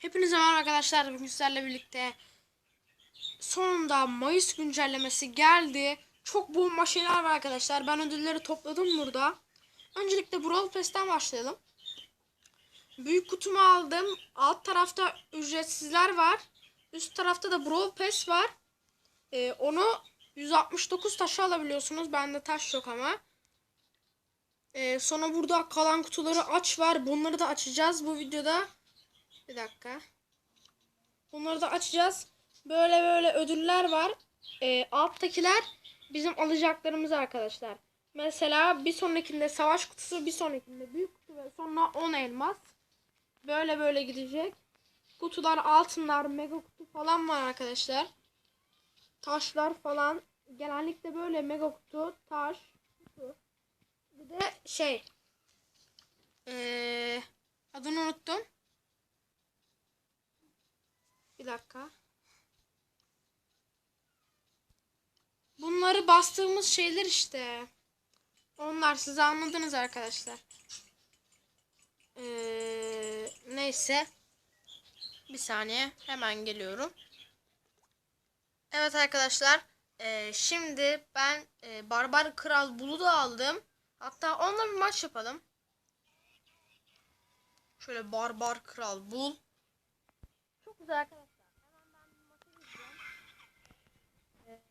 Hepinize merhaba arkadaşlar. Bugün sizlerle birlikte sonunda Mayıs güncellemesi geldi. Çok bomba şeyler var arkadaşlar. Ben ödülleri topladım burada. Öncelikle Brawl Pass'ten başlayalım. Büyük kutumu aldım. Alt tarafta ücretsizler var. Üst tarafta da Brawl Pass var. Ee, onu 169 taşı alabiliyorsunuz. Bende taş yok ama. Ee, sonra burada kalan kutuları aç var. Bunları da açacağız bu videoda. Bir dakika. Bunları da açacağız. Böyle böyle ödüller var. Ee, alttakiler bizim alacaklarımız arkadaşlar. Mesela bir sonrakinde savaş kutusu, bir sonrakinde büyük kutu ve sonra 10 elmas. Böyle böyle gidecek. Kutular, altınlar, mega kutu falan var arkadaşlar. Taşlar falan. Genellikle böyle mega kutu, taş, kutu. Bir de şey. Ee, adını unuttum. Bir dakika. Bunları bastığımız şeyler işte. Onlar siz anladınız arkadaşlar. Ee, neyse. Bir saniye. Hemen geliyorum. Evet arkadaşlar. ee, şimdi ben ee, Barbar Kral Bulu da aldım. Hatta onunla bir maç yapalım. Şöyle Barbar Kral Bul. Çok güzel arkadaşlar. Hemen ben bir maça gireceğim. Ee,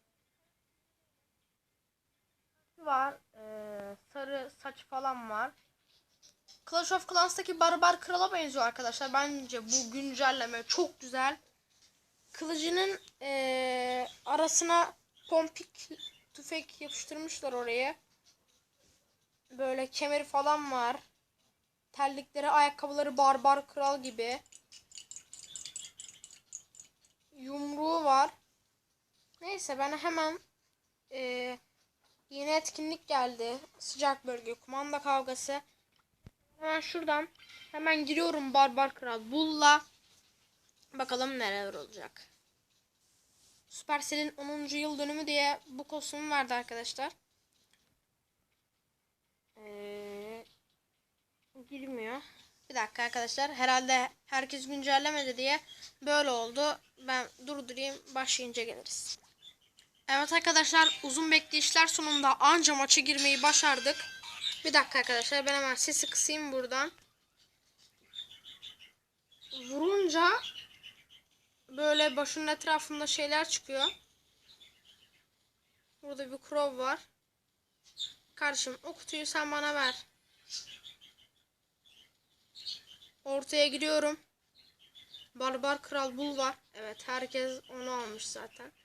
var. ee, sarı saç falan var. Clash of Clans'taki Barbar Kral'a benziyor arkadaşlar. Bence bu güncelleme çok güzel. Kılıcının ee, arasına pompik tüfek yapıştırmışlar oraya. Böyle kemeri falan var. Terlikleri, ayakkabıları Barbar Kral gibi. Yumruğu var. Neyse ben hemen ee, yeni etkinlik geldi. Sıcak bölge kumanda kavgası. Hemen şuradan hemen giriyorum Barbar Kral Bull'la. Bakalım neler olacak. Supercell'in 10. yıl dönümü diye bu kostümü verdi arkadaşlar. Ee, girmiyor. Bir dakika arkadaşlar. Herhalde herkes güncellemedi diye böyle oldu. Ben durdurayım. Başlayınca geliriz. Evet arkadaşlar uzun bekleyişler sonunda anca maça girmeyi başardık. Bir dakika arkadaşlar ben hemen sesi kısayım buradan. Vurunca böyle başının etrafında şeyler çıkıyor. Burada bir crow var. Kardeşim o kutuyu sen bana ver. Ortaya giriyorum. Barbar Kral Bul var. Evet herkes onu almış zaten.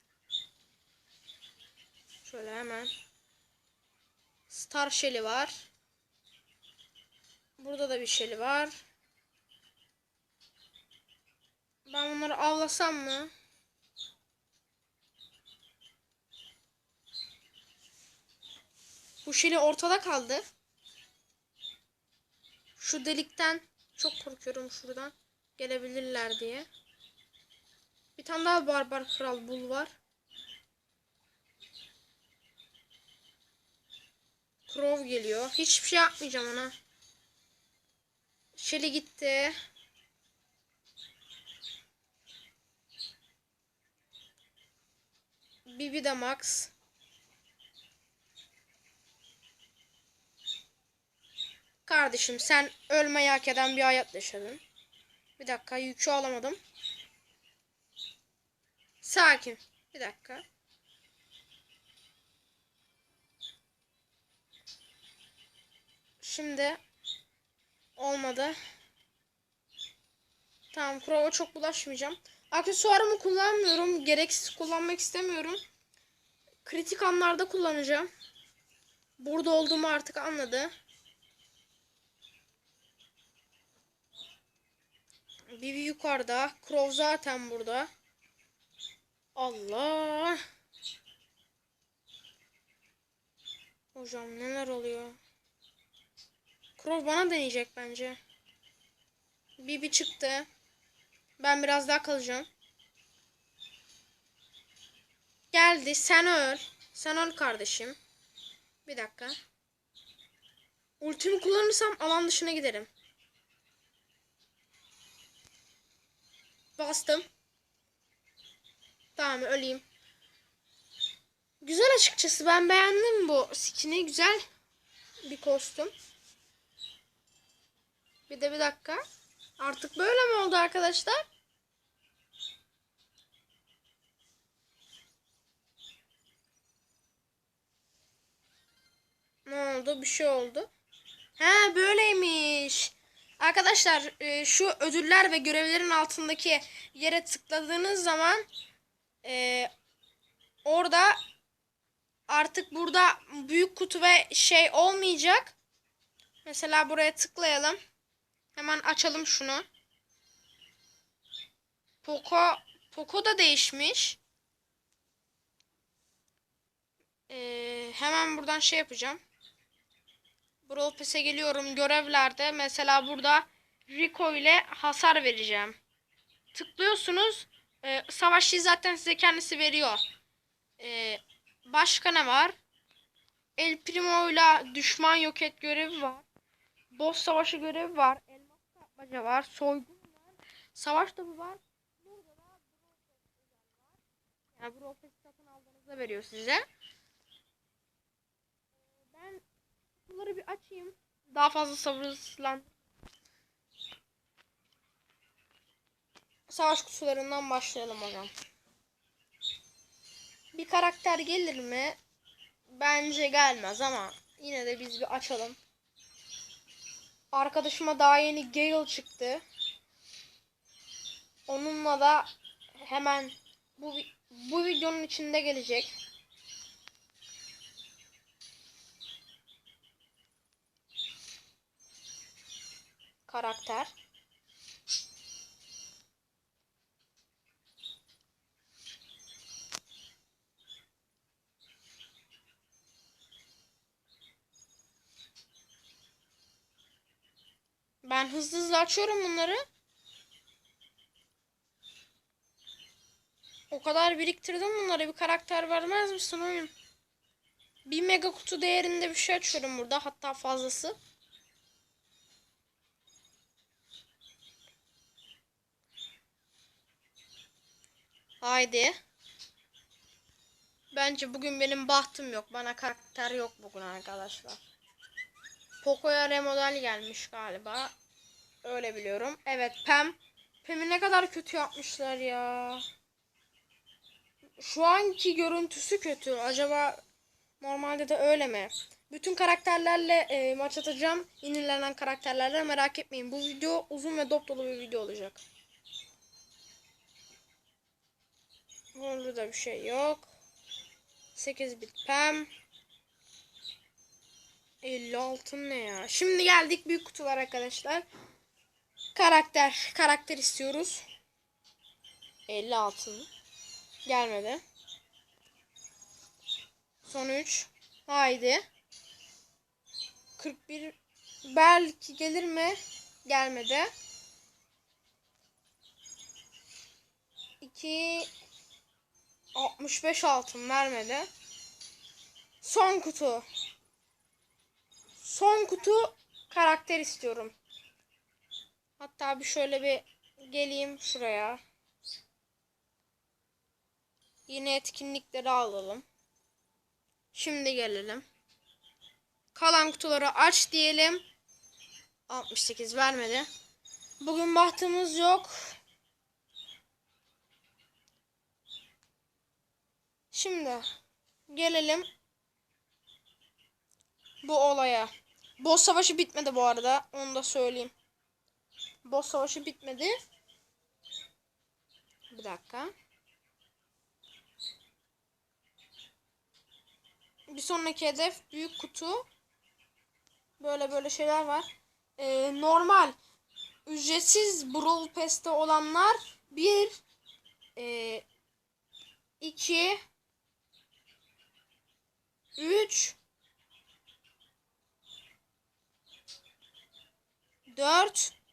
Şöyle hemen. Star Shelly var. Burada da bir Shelly var. Ben bunları avlasam mı? Bu Shelly ortada kaldı. Şu delikten çok korkuyorum şuradan. Gelebilirler diye. Bir tane daha Barbar Kral Bul var. Crow geliyor. Hiçbir şey yapmayacağım ona. Shelly gitti. Bibi de Max. Kardeşim sen ölmeyi hak eden bir hayat yaşadın. Bir dakika yükü alamadım. Sakin. Bir dakika. Şimdi olmadı. Tamam Crow'a çok bulaşmayacağım. Aksesuarımı kullanmıyorum. Gereksiz kullanmak istemiyorum. Kritik anlarda kullanacağım. Burada olduğumu artık anladı. Bibi yukarıda. Crow zaten burada. Allah. Hocam neler oluyor? Crow bana deneyecek bence. Bibi çıktı. Ben biraz daha kalacağım. Geldi. Sen öl. Sen öl kardeşim. Bir dakika. Ultimi kullanırsam alan dışına giderim. Bastım. Tamam öleyim. Güzel açıkçası ben beğendim bu skin'i güzel bir kostüm. Bir de bir dakika. Artık böyle mi oldu arkadaşlar? Ne oldu? Bir şey oldu. He böyleymiş. Arkadaşlar e, şu ödüller ve görevlerin altındaki yere tıkladığınız zaman e, orada artık burada büyük kutu ve şey olmayacak. Mesela buraya tıklayalım. Hemen açalım şunu. Poco Poco da değişmiş. Ee, hemen buradan şey yapacağım. Brawl Pass'e geliyorum görevlerde. Mesela burada Rico ile hasar vereceğim. Tıklıyorsunuz. E, savaşçıyı zaten size kendisi veriyor. E, başka ne var? El Primo ile düşman yok et görevi var. Boss savaşı görevi var. Kapmaca var. Soygun var. Savaş topu var. Burada da var. Yani Pass'i satın aldığınızda veriyor size. Ben bunları bir açayım. Daha fazla sabırsızlan. Savaş kutularından başlayalım zaman. Bir karakter gelir mi? Bence gelmez ama yine de biz bir açalım. Arkadaşıma daha yeni Gale çıktı. Onunla da hemen bu bu videonun içinde gelecek. karakter. Ben hızlı hızlı açıyorum bunları. O kadar biriktirdim bunları. Bir karakter vermez misin oyun? Bir mega kutu değerinde bir şey açıyorum burada. Hatta fazlası. Haydi. Bence bugün benim bahtım yok. Bana karakter yok bugün arkadaşlar. Poco'ya remodel gelmiş galiba. Öyle biliyorum. Evet Pem. Pem'i ne kadar kötü yapmışlar ya. Şu anki görüntüsü kötü. Acaba normalde de öyle mi? Bütün karakterlerle e, maç atacağım. Yenilenen karakterlerle merak etmeyin. Bu video uzun ve dop dolu bir video olacak. Burada bir şey yok. 8 bit pem. 50 altın ne ya? Şimdi geldik büyük kutular arkadaşlar. Karakter. Karakter istiyoruz. 50 altın. Gelmedi. Son 3. Haydi. 41. Belki gelir mi? Gelmedi. 2 65 altın vermedi. Son kutu. Son kutu karakter istiyorum. Hatta bir şöyle bir geleyim şuraya. Yine etkinlikleri alalım. Şimdi gelelim. Kalan kutuları aç diyelim. 68 vermedi. Bugün bahtımız yok. Şimdi gelelim bu olaya. Boss savaşı bitmedi bu arada. Onu da söyleyeyim. Boss savaşı bitmedi. Bir dakika. Bir sonraki hedef büyük kutu. Böyle böyle şeyler var. Ee, normal ücretsiz Brawl Pass'te olanlar bir e, iki 3 4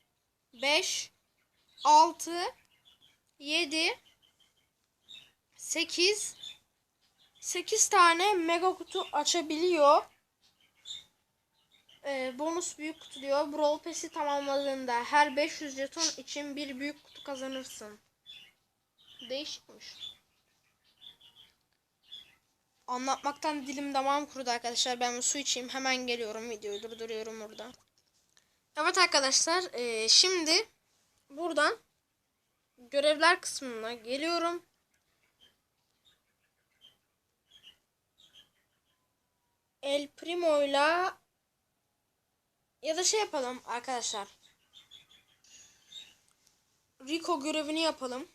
5 6 7 8 8 tane mega kutu açabiliyor. Ee, bonus büyük kutu diyor. Brawl Pass'i tamamladığında her 500 jeton için bir büyük kutu kazanırsın. Değişikmiş. Anlatmaktan dilim damağım kurudu arkadaşlar. Ben su içeyim. Hemen geliyorum. Videoyu durduruyorum burada. Evet arkadaşlar. eee, şimdi buradan görevler kısmına geliyorum. El Primo'yla ya da şey yapalım arkadaşlar. Rico görevini yapalım.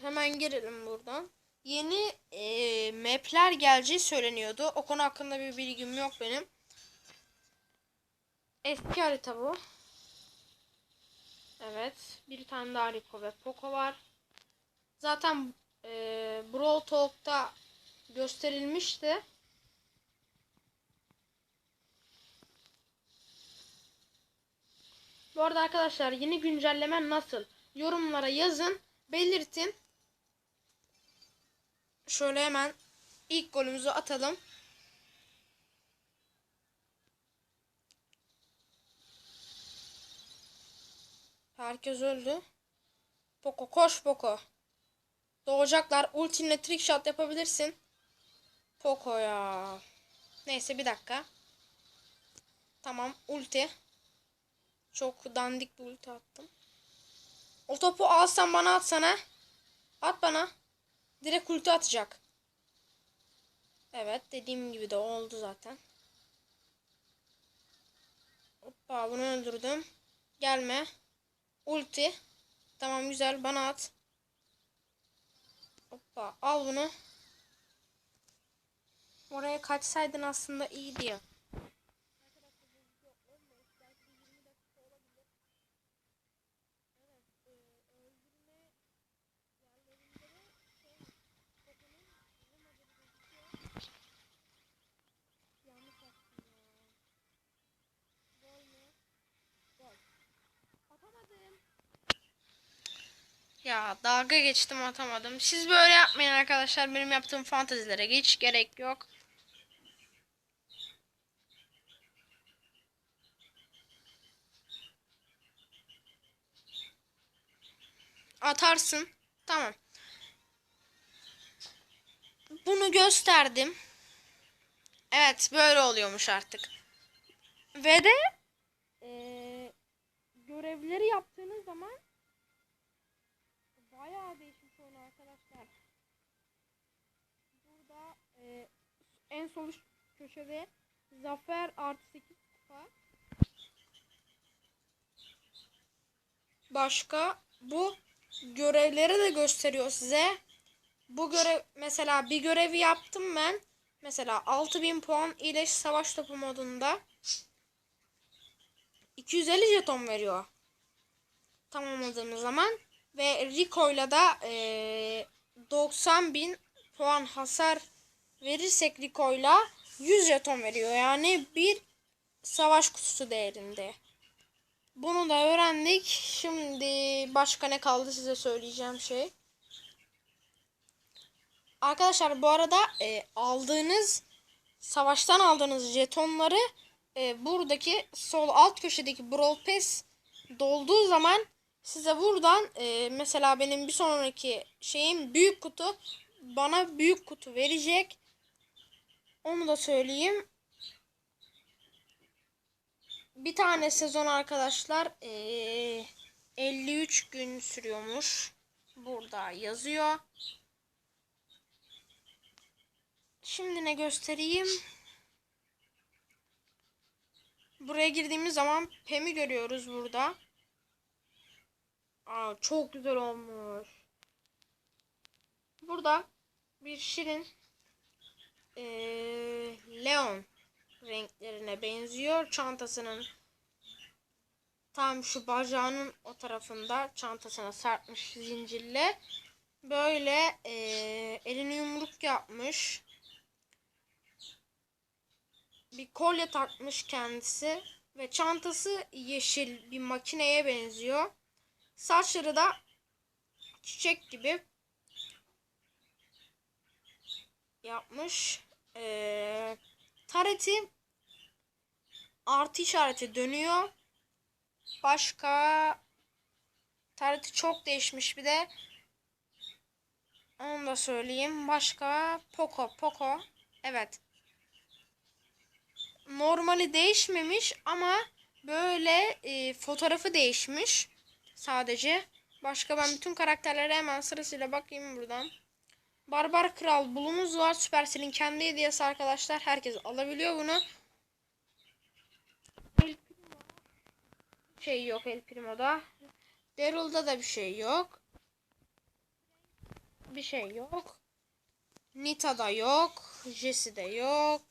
Hemen girelim buradan. Yeni e, map'ler geleceği söyleniyordu. O konu hakkında bir bilgim yok benim. Eski harita bu. Evet. Bir tane daha Rico ve Poco var. Zaten e, Brawl Talk'ta gösterilmişti. Bu arada arkadaşlar yeni güncelleme nasıl? Yorumlara yazın, belirtin. Şöyle hemen ilk golümüzü atalım. Herkes öldü. Poco koş Poco. Doğacaklar. Ultinle trick shot yapabilirsin. Poco ya. Neyse bir dakika. Tamam ulti. Çok dandik bir ulti attım. O topu alsan bana atsana. At bana. Direkt ulti atacak. Evet dediğim gibi de oldu zaten. Hoppa bunu öldürdüm. Gelme. Ulti. Tamam güzel bana at. Hoppa al bunu. Oraya kaçsaydın aslında iyiydi ya. Ya dalga geçtim atamadım. Siz böyle yapmayın arkadaşlar. Benim yaptığım fantezilere hiç gerek yok. Atarsın. Tamam. Bunu gösterdim. Evet böyle oluyormuş artık. Ve de eee, görevleri yaptığınız zaman bayağı değişmiş oluyor arkadaşlar. Burada eee, en sol üst köşede zafer artı 8 kupa. Başka bu görevleri de gösteriyor size. Bu görev mesela bir görevi yaptım ben. Mesela 6000 puan ile savaş topu modunda 250 jeton veriyor. Tamamladığımız zaman ve Rico'yla da eee 90 bin puan hasar verirsek Rico'yla 100 jeton veriyor. Yani bir savaş kutusu değerinde. Bunu da öğrendik. Şimdi başka ne kaldı size söyleyeceğim şey. Arkadaşlar bu arada e, aldığınız savaştan aldığınız jetonları e, buradaki sol alt köşedeki Brawl Pass dolduğu zaman size buradan e, mesela benim bir sonraki şeyim büyük kutu bana büyük kutu verecek. Onu da söyleyeyim. Bir tane sezon arkadaşlar e, 53 gün sürüyormuş. Burada yazıyor. Şimdi ne göstereyim? Buraya girdiğimiz zaman Pem'i görüyoruz burada. Aa, çok güzel olmuş. Burada bir şirin eee, Leon renklerine benziyor. Çantasının tam şu bacağının o tarafında çantasına sarkmış zincirle. Böyle eee elini yumruk yapmış bir kolye takmış kendisi ve çantası yeşil bir makineye benziyor. Saçları da çiçek gibi yapmış. Ee, tareti artı işareti dönüyor. Başka Tarihte çok değişmiş bir de. Onu da söyleyeyim. Başka Poco. Poco. Evet. Normali değişmemiş ama böyle e, fotoğrafı değişmiş. Sadece. Başka ben bütün karakterlere hemen sırasıyla bakayım buradan. Barbar Kral bulumuz var. Supercell'in kendi hediyesi arkadaşlar. Herkes alabiliyor bunu. El şey yok El Primo'da. Daryl'da da bir şey yok. Bir şey yok. Nita'da yok. Jesse'de yok.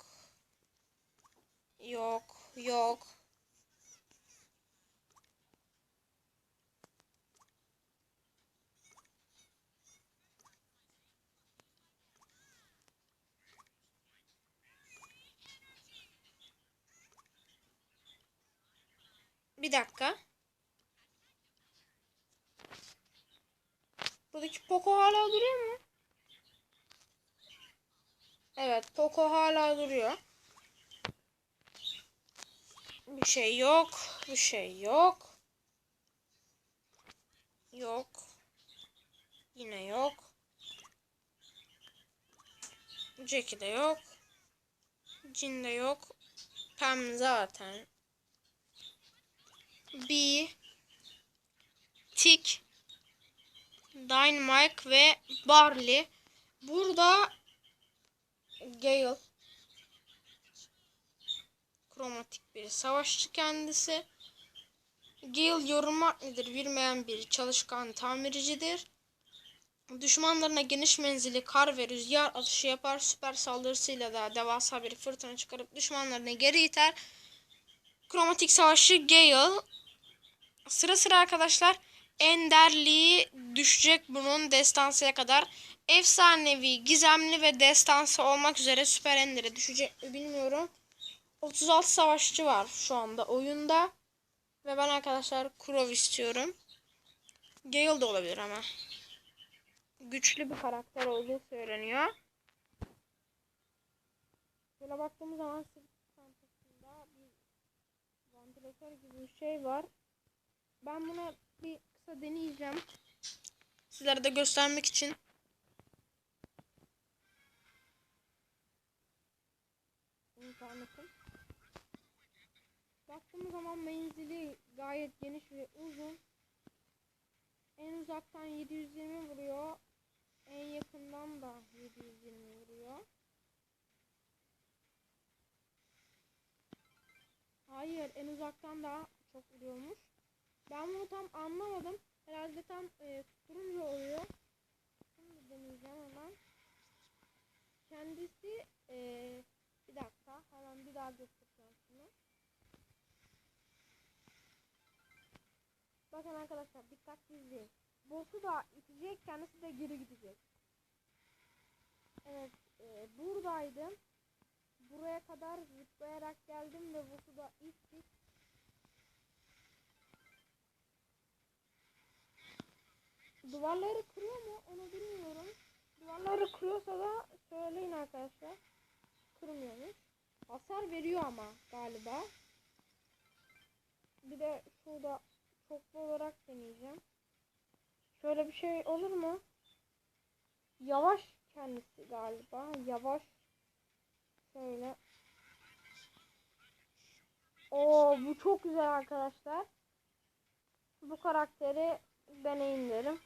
Yok. Yok. Bir dakika. Buradaki Poco hala duruyor mu? Evet, Poco hala duruyor. Bir şey yok. Bir şey yok. Yok. Yine yok. Jackie de yok. Jin de yok. Pam zaten. B. Tick. Dynamite ve Barley. Burada Gale kromatik bir savaşçı kendisi. Gale yorulmak nedir bilmeyen bir çalışkan tamircidir. Düşmanlarına geniş menzili kar ve rüzgar atışı yapar. Süper saldırısıyla da devasa bir fırtına çıkarıp düşmanlarını geri iter. Kromatik savaşçı Gale. Sıra sıra arkadaşlar enderliği düşecek bunun destansıya kadar. Efsanevi, gizemli ve destansı olmak üzere süper endere düşecek mi bilmiyorum. 36 savaşçı var şu anda oyunda. Ve ben arkadaşlar Kurov istiyorum. Gale de olabilir ama. Güçlü bir karakter olduğu söyleniyor. Şöyle baktığımız zaman çantasında bir vantilatör gibi bir şey var. Ben buna bir kısa deneyeceğim. Sizlere de göstermek için. İnternetim. Baktığımız zaman menzili gayet geniş ve uzun. En uzaktan 720 vuruyor. En yakından da 720 vuruyor. Hayır, en uzaktan daha çok vuruyormuş. Ben bunu tam anlamadım. Herhalde tam e, tutturunca oluyor. Şimdi deneyeceğim hemen. Kendisi e, bir dakika hemen bir daha göstereceğim şunu. Bakın arkadaşlar dikkatli izleyin. Boss'u da itecek kendisi de geri gidecek. Evet e, buradaydım. Buraya kadar zıplayarak geldim ve boss'u da ittik. Duvarları kırıyor mu onu bilmiyorum. Duvarları kırıyorsa da söyleyin arkadaşlar. Kırmıyormuş. Hasar veriyor ama galiba. Bir de şurada çoklu olarak deneyeceğim. Şöyle bir şey olur mu? Yavaş kendisi galiba. Yavaş. Şöyle. Oo bu çok güzel arkadaşlar. Bu karakteri deneyim derim.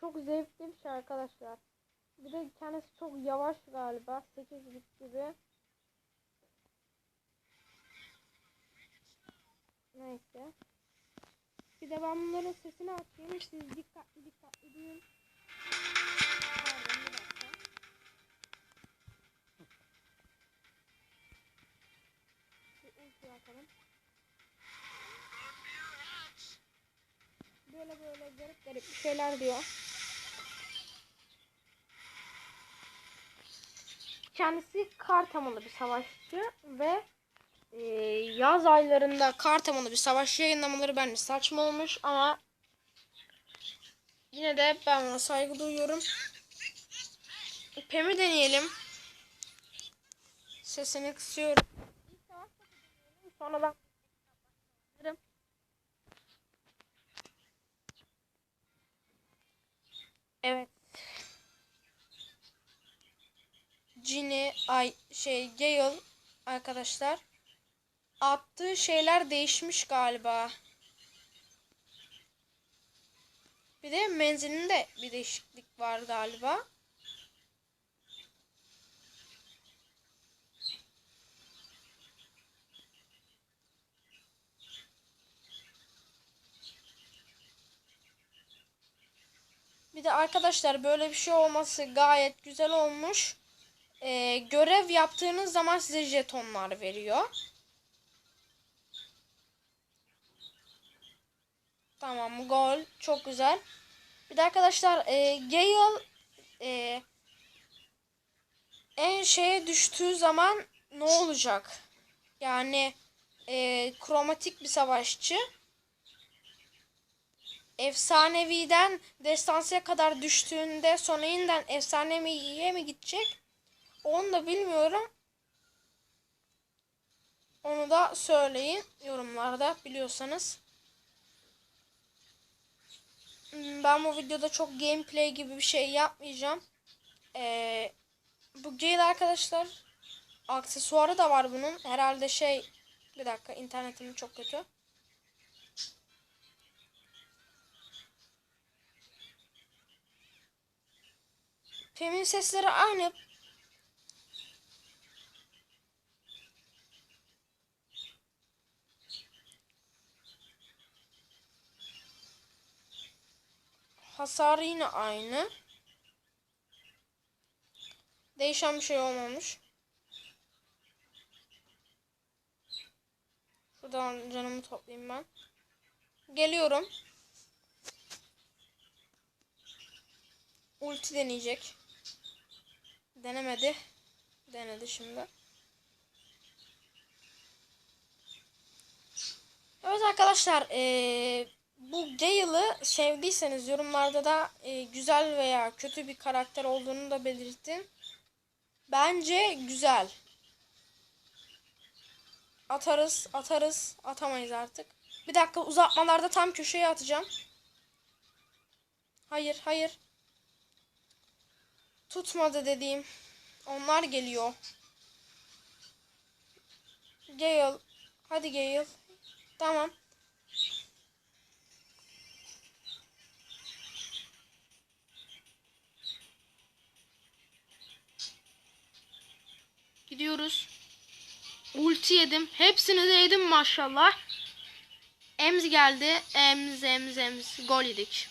Çok zevkli bir şey arkadaşlar. Bir de kendisi çok yavaş galiba. 8 bit gibi. Neyse. Bir de ben bunların sesini açayım. Siz dikkatli dikkatli duyun. Atalım. Böyle böyle garip garip şeyler diyor. Kendisi Kartamalı bir savaşçı ve e, yaz aylarında Kartamalı bir savaşçı yayınlamaları bence saçma olmuş ama yine de ben ona saygı duyuyorum. Pem'i deneyelim. Sesini kısıyorum. Sonra ben Evet. Ginny ay şey Gale arkadaşlar attığı şeyler değişmiş galiba. Bir de menzilinde bir değişiklik var galiba. Bir de arkadaşlar böyle bir şey olması gayet güzel olmuş. Ee, görev yaptığınız zaman size jetonlar veriyor. Tamam gol. Çok güzel. Bir de arkadaşlar e, Gale e, en şeye düştüğü zaman ne olacak? Yani e, kromatik bir savaşçı. Efsaneviden destansıya kadar düştüğünde sonra yeniden efsaneviye mi gidecek? Onu da bilmiyorum. Onu da söyleyin yorumlarda biliyorsanız. Hmm, Ben bu videoda çok gameplay gibi bir şey yapmayacağım. Ee, bu Gale arkadaşlar aksesuarı da var bunun. Herhalde şey bir dakika internetim çok kötü. Femin sesleri aynı. Hasarı yine aynı. Değişen bir şey olmamış. Şuradan canımı toplayayım ben. Geliyorum. Ulti deneyecek. Denemedi. Denedi şimdi. Evet arkadaşlar eee, bu Gale'ı sevdiyseniz yorumlarda da eee, güzel veya kötü bir karakter olduğunu da belirtin. Bence güzel. Atarız, atarız, atamayız artık. Bir dakika uzatmalarda tam köşeye atacağım. Hayır, hayır. Tutmadı dediğim. Onlar geliyor. Gale. Hadi Gale. Tamam. Gidiyoruz. Ulti yedim. Hepsini de yedim maşallah. Ems geldi. Ems, Ems, Ems. Gol yedik.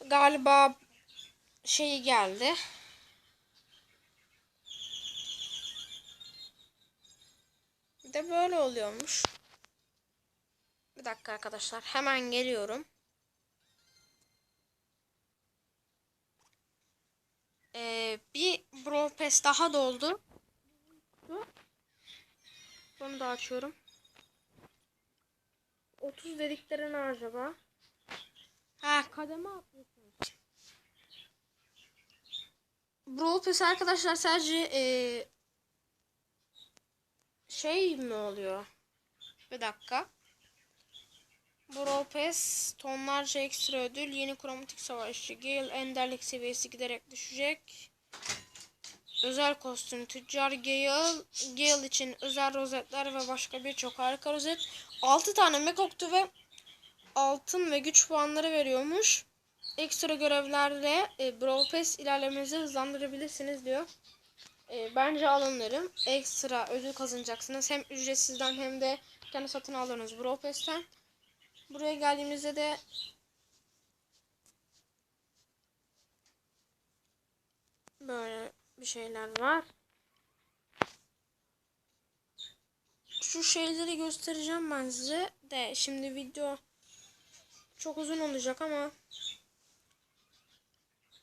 Galiba şeyi geldi. Bir de böyle oluyormuş. Bir dakika arkadaşlar. Hemen geliyorum. Ee, bir Brawl Pass daha doldu. Bunu da açıyorum. 30 dedikleri ne acaba? Ha kademe atlıyorsun. Brawl Pass arkadaşlar sadece eee, şey mi oluyor? Bir dakika. Pass tonlarca ekstra ödül. Yeni kromatik savaşçı. Gale enderlik seviyesi giderek düşecek. Özel kostüm tüccar Gale. Gale için özel rozetler ve başka birçok harika rozet. 6 tane mekoktu ve altın ve güç puanları veriyormuş. Ekstra görevlerle e, Brawl ilerlemenizi hızlandırabilirsiniz diyor. E, bence alın derim. Ekstra ödül kazanacaksınız. Hem ücretsizden hem de kendi satın aldığınız Brawl. Buraya geldiğimizde de böyle bir şeyler var. Şu şeyleri göstereceğim ben size de şimdi video çok uzun olacak ama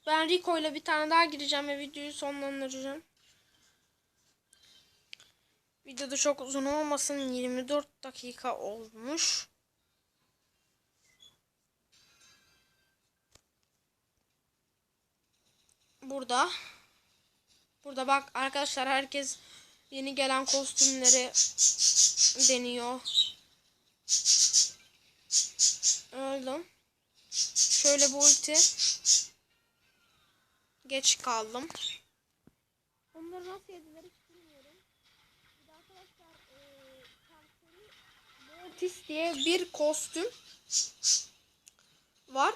ben Rico ile bir tane daha gireceğim ve videoyu sonlandıracağım. Videoda çok uzun olmasın 24 dakika olmuş. Burada. Burada bak arkadaşlar herkes yeni gelen kostümleri deniyor. Öldüm. Şöyle bu ulti. Geç kaldım. Onları nasıl yediler hiç bilmiyorum. Bir de arkadaşlar eee Serseri Mortis diye bir kostüm var.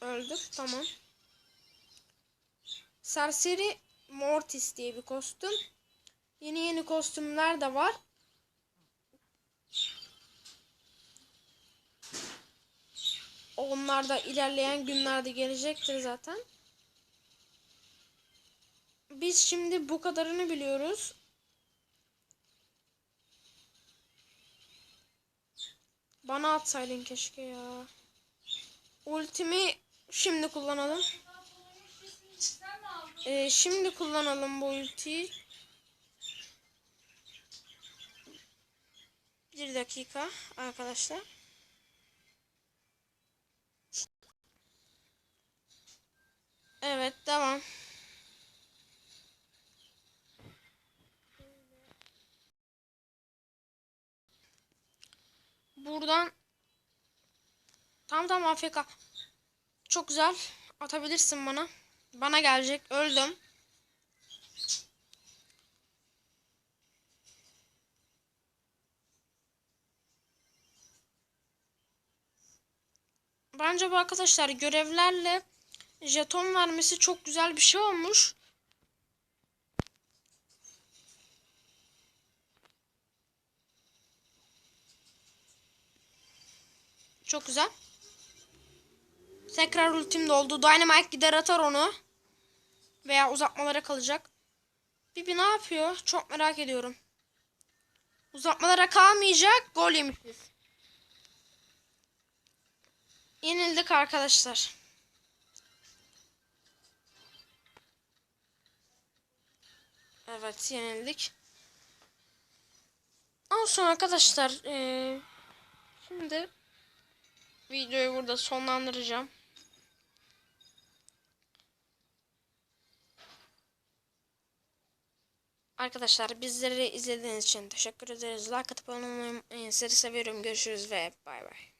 Öldür tamam. Serseri Mortis diye bir kostüm. Yeni yeni kostümler de var. Onlar da ilerleyen günlerde gelecektir zaten. Biz şimdi bu kadarını biliyoruz. Bana atsaydın keşke ya. Ultimi şimdi kullanalım. Ee, şimdi kullanalım bu ultiyi. Bir dakika arkadaşlar. Evet devam. Buradan tam tam AFK. Çok güzel. Atabilirsin bana. Bana gelecek. Öldüm. Bence bu arkadaşlar görevlerle jeton vermesi çok güzel bir şey olmuş. Çok güzel. Tekrar ultim doldu. Dynamite gider atar onu. Veya uzatmalara kalacak. Bibi ne yapıyor? Çok merak ediyorum. Uzatmalara kalmayacak. Gol yemişiz. Yenildik arkadaşlar. Evet yenildik. Olsun arkadaşlar. Ee, şimdi videoyu burada sonlandıracağım. Arkadaşlar bizleri izlediğiniz için teşekkür ederiz. Like atıp olmayı seviyorum. Görüşürüz ve bay bay.